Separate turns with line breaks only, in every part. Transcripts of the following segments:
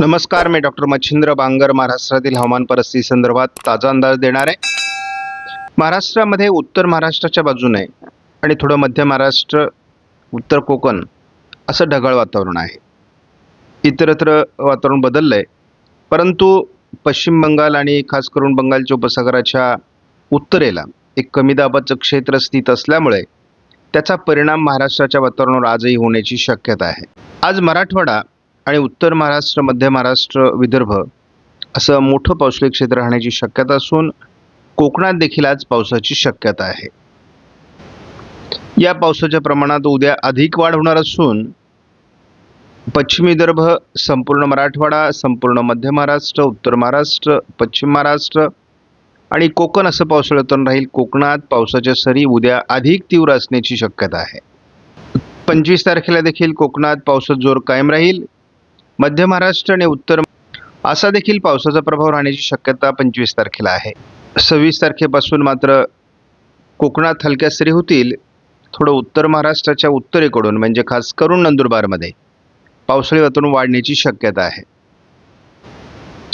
नमस्कार मी डॉक्टर मच्छिंद्र बांगर महाराष्ट्रातील हवामान परिस्थिती संदर्भात ताजा अंदाज देणार आहे. महाराष्ट्रामध्ये उत्तर महाराष्ट्राच्या बाजूने आणि थोडं मध्य महाराष्ट्र उत्तर कोकण असं ढगाळ वातावरण आहे. इतरत्र वातावरण बदललं आहे परंतु पश्चिम बंगाल आणि खास करून बंगालच्या उपसागराच्या उत्तरेला एक कमी दाबाचं क्षेत्र स्थित असल्यामुळे त्याचा परिणाम महाराष्ट्राच्या वातावरणावर आजही होण्याची शक्यता आहे. आज मराठवाडा आणि उत्तर महाराष्ट्र मध्य महाराष्ट्र विदर्भ असं मोठं पावसाळी क्षेत्र राहण्याची शक्यता असून कोकणात देखील आज पावसाची शक्यता आहे. या पावसाच्या प्रमाणात उद्या अधिक वाढ होणार असून पश्चिम विदर्भ संपूर्ण मराठवाडा संपूर्ण मध्य महाराष्ट्र उत्तर महाराष्ट्र पश्चिम महाराष्ट्र आणि कोकण असं पावसाळ्यातून राहील. कोकणात पावसाच्या सरी उद्या अधिक तीव्र असण्याची शक्यता आहे. पंचवीस तारखेला देखील कोकणात पावसाचा जोर कायम राहील. मध्य महाराष्ट्र आणि उत्तर असा देखील पावसाचा प्रभाव राहण्याची शक्यता पंचवीस तारखेला आहे. सव्वीस तारखेपासून मात्र कोकणात हलक्या सरी होतील. थोडं उत्तर महाराष्ट्राच्या उत्तरेकडून म्हणजे खास करून नंदुरबारमध्ये पावसाळी वातावरण वाढण्याची शक्यता आहे.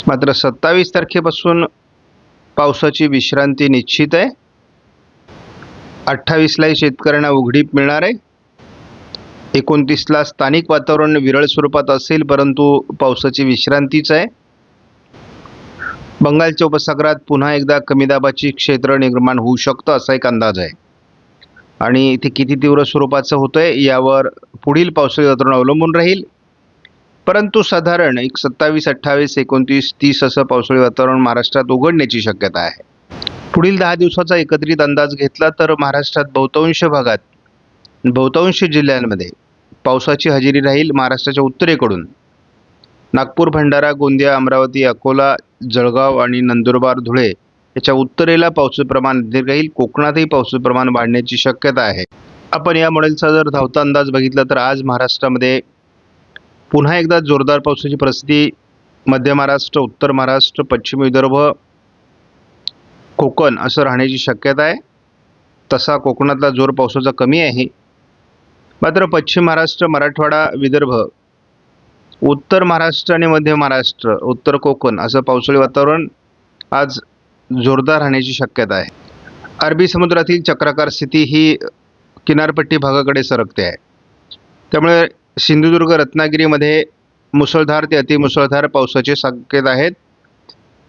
मात्र सत्तावीस तारखेपासून पावसाची विश्रांती निश्चित आहे. अठ्ठावीसलाही शेतकऱ्यांना उघडीप मिळणार आहे. एकोणतीसला स्थानिक वातावरण विरळ स्वरूपात असेल परंतु पावसाची विश्रांतीच आहे. बंगालच्या उपसागरात पुन्हा एकदा कमी दाबाची क्षेत्र निर्माण होऊ शकतं असा एक अंदाज आहे. आणि ते किती तीव्र स्वरूपाचं होतं आहे यावर पुढील पावसाळी वातावरण अवलंबून राहील. परंतु साधारण एक सत्तावीस अठ्ठावीस एकोणतीस तीस असं पावसाळी वातावरण महाराष्ट्रात उघडण्याची शक्यता आहे. पुढील दहा दिवसाचा एकत्रित अंदाज घेतला तर महाराष्ट्रात बहुतांश भागात बहुतांश जिल्ह्यांमध्ये पावसाची हजेरी राहील महाराष्ट्राच्या उत्तरेकडून. नागपूर भंडारा गोंदिया अमरावती अकोला जळगाव आणि नंदुरबार धुळे याच्या उत्तरेला पावसाचं प्रमाण अधिक राहील. कोकणातही पावसाचं प्रमाण वाढण्याची शक्यता आहे. आपण या मॉडेलचा जर धावता अंदाज बघितला तर आज महाराष्ट्रामध्ये पुन्हा एकदा जोरदार पावसाची परिस्थिती. मध्य महाराष्ट्र उत्तर महाराष्ट्र पश्चिम विदर्भ कोकण असं राहण्याची शक्यता आहे. तसा कोकणातला जोर पावसाचा कमी आहे. मात्र पश्चिम महाराष्ट्र मराठवाडा विदर्भ उत्तर महाराष्ट्र आणि मध्य महाराष्ट्र उत्तर कोकण असं पावसाळी वातावरण आज जोरदार राहण्याची शक्यता आहे. अरबी समुद्रातील चक्राकार स्थिती ही किनारपट्टी भागाकडे सरकते आहे. त्यामुळे सिंधुदुर्ग रत्नागिरीमध्ये मुसळधार ते अतिमुसळधार पावसाचे संकेत आहेत.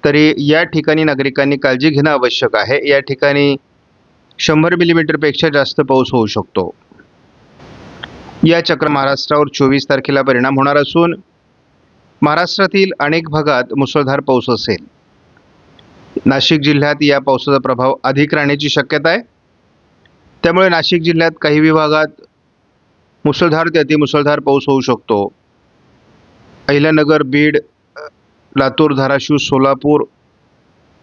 तरी या ठिकाणी नागरिकांनी काळजी घेणं आवश्यक आहे. या ठिकाणी शंभर मिलीमीटरपेक्षा जास्त पाऊस होऊ शकतो. या चक्र महाराष्ट्रावर चोवीस तारखेला परिणाम होणार असून महाराष्ट्रातील अनेक भागात मुसळधार पाऊस असेल. नाशिक जिल्ह्यात या पावसाचा प्रभाव अधिक राहण्याची शक्यता आहे. त्यामुळे नाशिक जिल्ह्यात काही विभागात मुसळधार ते अतिमुसळधार पाऊस होऊ शकतो. अहिल्यानगर बीड लातूर धाराशिव सोलापूर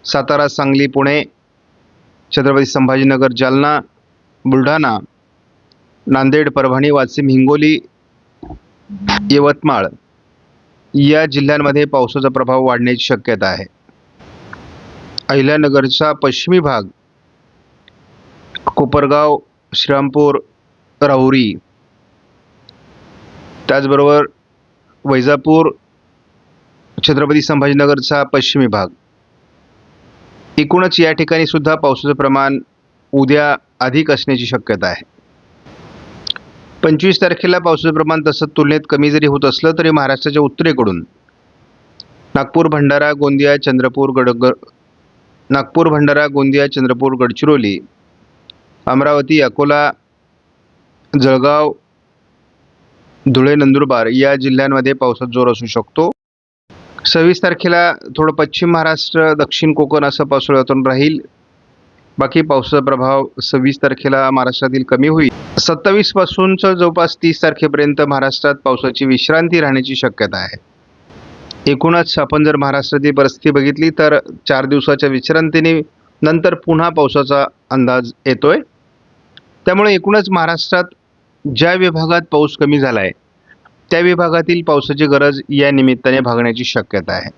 सातारा सांगली पुणे छत्रपती संभाजीनगर जालना बुलढाणा नांदेड परभणी वाशिम हिंगोली यवतमाळ या जिल्ह्यांमध्ये पावसाचा प्रभाव वाढण्याची शक्यता आहे. अहिल्यानगरचा पश्चिमी भाग कोपरगाव श्रीरामपूर राहुरी त्याचबरोबर वैजापूर छत्रपती संभाजीनगरचा पश्चिमी भाग. एकूणच या ठिकाणी सुद्धा पावसाचं प्रमाण उद्या अधिक असण्याची शक्यता आहे. पंचवीस तारखेला पावसाचं प्रमाण तसं तुलनेत कमी जरी होत असलं तरी महाराष्ट्राच्या उत्तरेकडून नागपूर भंडारा गोंदिया चंद्रपूर गड नागपूर भंडारा गोंदिया चंद्रपूर गडचिरोली अमरावती अकोला जळगाव धुळे नंदुरबार या जिल्ह्यांमध्ये पावसात जोर असू शकतो. सव्वीस तारखेला थोडं पश्चिम महाराष्ट्र दक्षिण कोकण असं पावसाळ्यातून राहील. बाकी पावसाचा प्रभाव सव्वीस तारखेला महाराष्ट्रातील कमी होईल. सत्तावीस पासूनचं जवळपास तीस तारखेपर्यंत महाराष्ट्रात पावसाची विश्रांती राहण्याची शक्यता आहे. एकूणच आपण जर महाराष्ट्रातील परिस्थिती बघितली तर चार दिवसाच्या विश्रांतीने नंतर पुन्हा पावसाचा अंदाज येतोय. त्यामुळे एकूणच महाराष्ट्रात ज्या विभागात पाऊस कमी झाला आहे त्या विभागातील पावसाची गरज या निमित्ताने भागण्याची शक्यता आहे.